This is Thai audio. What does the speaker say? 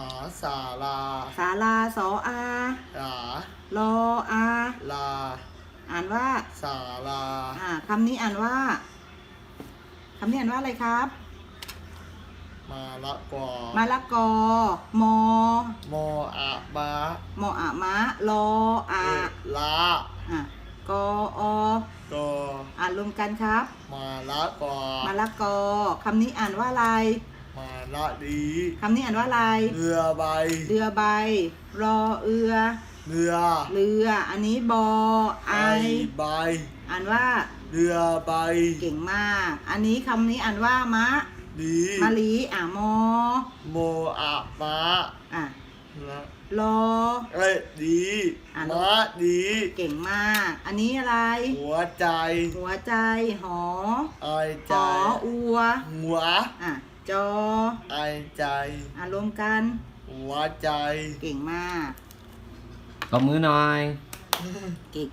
าสาลาศาลาสออาหลารออาลา อ่านว่า สาลา อ่าคำนี้อ่านว่าคำนี้อ่านว่าอะไรครับ มาละกอมะละกอมอโมอะบามออะมะลออาเอลาอะกออกออ่านรวมกันครับ มาละกอมะละกอคำนี้อ่านว่าอะไร มาละดีคำนี้อ่านว่าอะไร เรือใบ เรือใบ รอเอือ เรือ เรือ อันนี้บอไอ ใบ อ่านว่า เรือใบ เก่งมาก อันนี้คำนี้อ่านว่ามะดีมะลีอะมอโมอะมาอะละรอเอ้ยดีอะมะดี เก่งมาก อันนี้อะไร หัวใจ หัวใจ หอไอหใจออัว หัว อะ จอ ไอใจอะรวมกัน หัวใจ เก่งมาก ตบมือหน่อย เก่ง